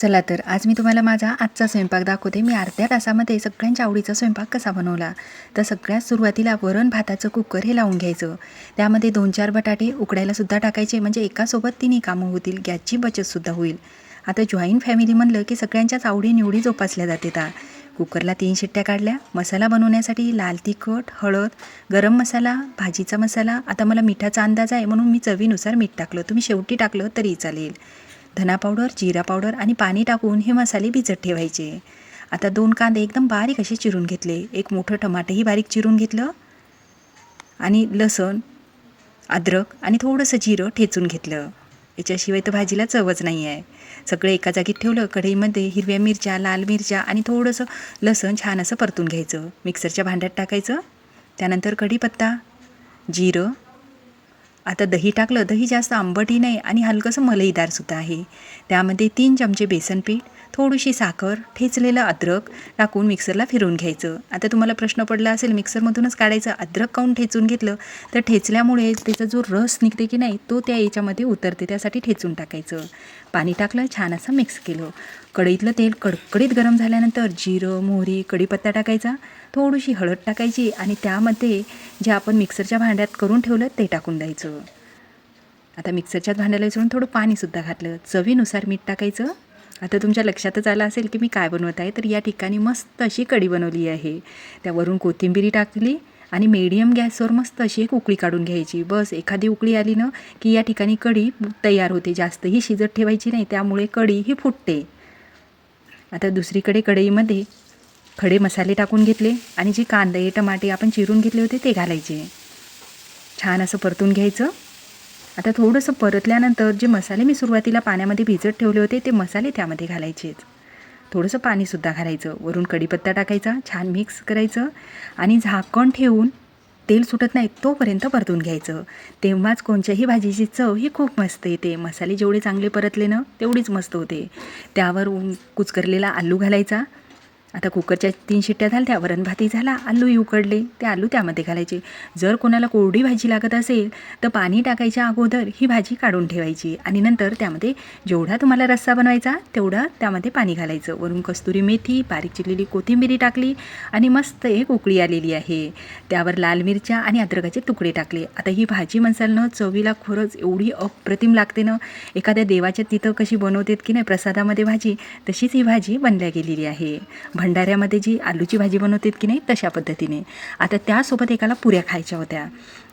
चला तर आज मी तुम्हाला माझा आजचा स्वयंपाक दाखवते. मी अर्ध्या तासामध्ये सगळ्यांच्या आवडीचा स्वयंपाक कसा बनवला? तर सगळ्यात सुरुवातीला वरण भाताचं कुकर हे लावून घ्यायचं. त्यामध्ये दोन चार बटाटे उकडायलासुद्धा टाकायचे. म्हणजे एकासोबत तिन्ही कामं होतील गॅसची बचतसुद्धा होईल. आता जॉईंट फॅमिली म्हणलं की सगळ्यांच्याच आवडी निवडी जोपासल्या जाते ता कुकरला तीन शिट्ट्या काढल्या. मसाला बनवण्यासाठी लाल तिखट हळद गरम मसाला भाजीचा मसाला. आता मला मिठाचा अंदाज आहे म्हणून मी चवीनुसार मीठ टाकलं. तुम्ही शेवटी टाकलं तरी चालेल. धना पावडर जिरा पावडर आणि पाणी टाकून हे मसाले भिजत ठेवायचे. आता दोन कांदे एकदम बारीक असे चिरून घेतले. एक मोठं टमाटेही बारीक चिरून घेतलं. आणि लसण अद्रक आणि थोडंसं जिरं ठेचून घेतलं. याच्याशिवाय तर भाजीला चवच नाही आहे सगळं एका जागीत ठेवलं कढईमध्ये हिरव्या मिरच्या लाल मिरच्या आणि थोडंसं लसण छान असं परतून घ्यायचं. मिक्सरच्या भांड्यात टाकायचं. त्यानंतर कढीपत्ता जिरं आता दही टाकलं दही जास्त आंबटही नाही आणि हलकंसं मलईदारसुद्धा आहे. त्यामध्ये तीन चमचे बेसन पीठ थोडीशी साखर ठेचलेलं अद्रक टाकून मिक्सरला फिरवून घ्यायचं. आता तुम्हाला प्रश्न पडला असेल मिक्सरमधूनच काढायचं अद्रक काऊन ठेचून घेतलं? तर ठेचल्यामुळे त्याचा जो रस निघते की नाही तो त्या याच्यामध्ये उतरते त्यासाठी ठेचून टाकायचं. पाणी टाकलं छान असं मिक्स केलं. कढईतलं तेल कडकडीत गरम झाल्यानंतर जिरं मोहरी कढीपत्ता टाकायचा. थोडीशी हळद टाकायची आणि त्यामध्ये जे आपण मिक्सरच्या भांड्यात करून ठेवलं ते टाकून द्यायचं. आता मिक्सरच्या भांड्याला विसरून थोडं पाणीसुद्धा घातलं. चवीनुसार मीठ टाकायचं. आता तुमच्या लक्षातच आलं असेल की मी काय बनवत आहे तर या ठिकाणी मस्त अशी कढी बनवली आहे. त्यावरून कोथिंबिरी टाकली आणि मीडियम गॅसवर मस्त अशी एक उकळी काढून घ्यायची. बस एखादी उकळी आली ना की या ठिकाणी कढी तयार होते. जास्तही शिजत ठेवायची नाही त्यामुळे कढी ही फुटते. आता दुसरीकडे कढईमध्ये खडे मसाले टाकून घेतले आणि जी कांदे टमाटे आपण चिरून घेतले होते ते घालायचे. छान असं परतून घ्यायचं. आता थोडंसं परतल्यानंतर जे मसाले मी सुरुवातीला पाण्यामध्ये भिजत ठेवले होते ते मसाले त्यामध्ये घालायचेच थोडंसं पाणीसुद्धा घालायचं. वरून कढीपत्ता टाकायचा छान मिक्स करायचं आणि झाकण ठेवून तेल सुटत नाही तोपर्यंत परतून घ्यायचं. तेव्हाच कोणत्याही भाजीची चव ही खूप मस्त येते. मसाले जेवढे चांगले परतले ना तेवढीच मस्त होते. त्यावर कुचकरलेला आलू घालायचा. आता कुकरच्या तीन शिट्ट्या झाल्या वरण भाती झाला आलूही उकडले ते आलू त्यामध्ये घालायचे. जर कोणाला कोरडी भाजी लागत असेल तर पाणी टाकायच्या अगोदर ही भाजी काढून ठेवायची आणि नंतर त्यामध्ये जेवढा तुम्हाला रस्सा बनवायचा तेवढा त्यामध्ये पाणी घालायचं. वरून कस्तुरी मेथी बारीक चिरलेली कोथिंबिरी टाकली आणि मस्त एक उकळी आलेली आहे. त्यावर लाल मिरच्या आणि अद्रकाचे तुकडे टाकले. आता ही भाजी म्हणसाल ना चवीला खरंच एवढी अप्रतिम लागते ना. एखाद्या देवाच्या तिथं कशी बनवतात की नाही प्रसादामध्ये भाजी तशीच ही भाजी बनल्या गेलेली आहे. भंडाऱ्यामध्ये जी आलूची भाजी बनवतात की नाही तशा पद्धतीने. आता त्यासोबत एकाला पुऱ्या खायच्या होत्या.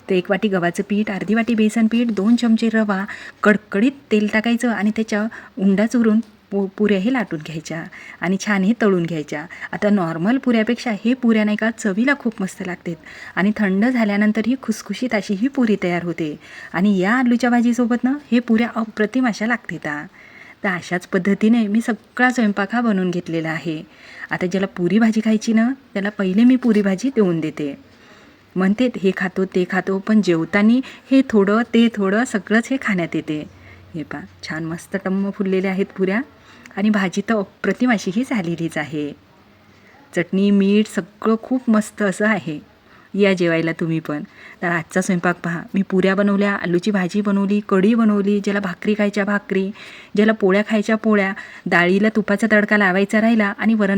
तर एक वाटी गव्हाचं पीठ अर्धी वाटी बेसन पीठ दोन चमचे रवा कडकडीत तेल टाकायचं आणि त्याच्या उंडा चुरून पु पुऱ्याही लाटून घ्यायच्या आणि छान हे तळून घ्यायच्या. आता नॉर्मल पुऱ्यापेक्षा हे पुऱ्या नाही का चवीला खूप मस्त लागतात. आणि थंड झाल्यानंतर ही खुसखुशीत अशी ही पुरी तयार होते. आणि या आलूच्या भाजीसोबत ना हे पुऱ्या अप्रतिम अशा लागतात. तर अशाच पद्धतीने मी सगळा स्वयंपाक हा बनवून घेतलेला आहे. आता ज्याला पुरी भाजी खायची ना त्याला पहिले मी पुरी भाजी देऊन देते. म्हणते हे खातो ते खातो पण जेवताना हे थोडं ते थोडं सगळंच हे खाण्यात येते. हे पा छान मस्त टम्म फुललेल्या आहेत पुऱ्या. आणि भाजी तर अप्रतिम अशी ही झालेलीच आहे. चटणी मीठ सगळं खूप मस्त असं आहे. या जेवायला तुम्ही पण. तर आजचा स्वयंपाक पहा. मी पुऱ्या बनवल्या आलूची भाजी बनवली कढी बनवली ज्याला भाकरी खायच्या भाकरी ज्याला पोळ्या खायच्या पोळ्या डाळीला तुपाचा तडका लावायचा राहिला आणि वरण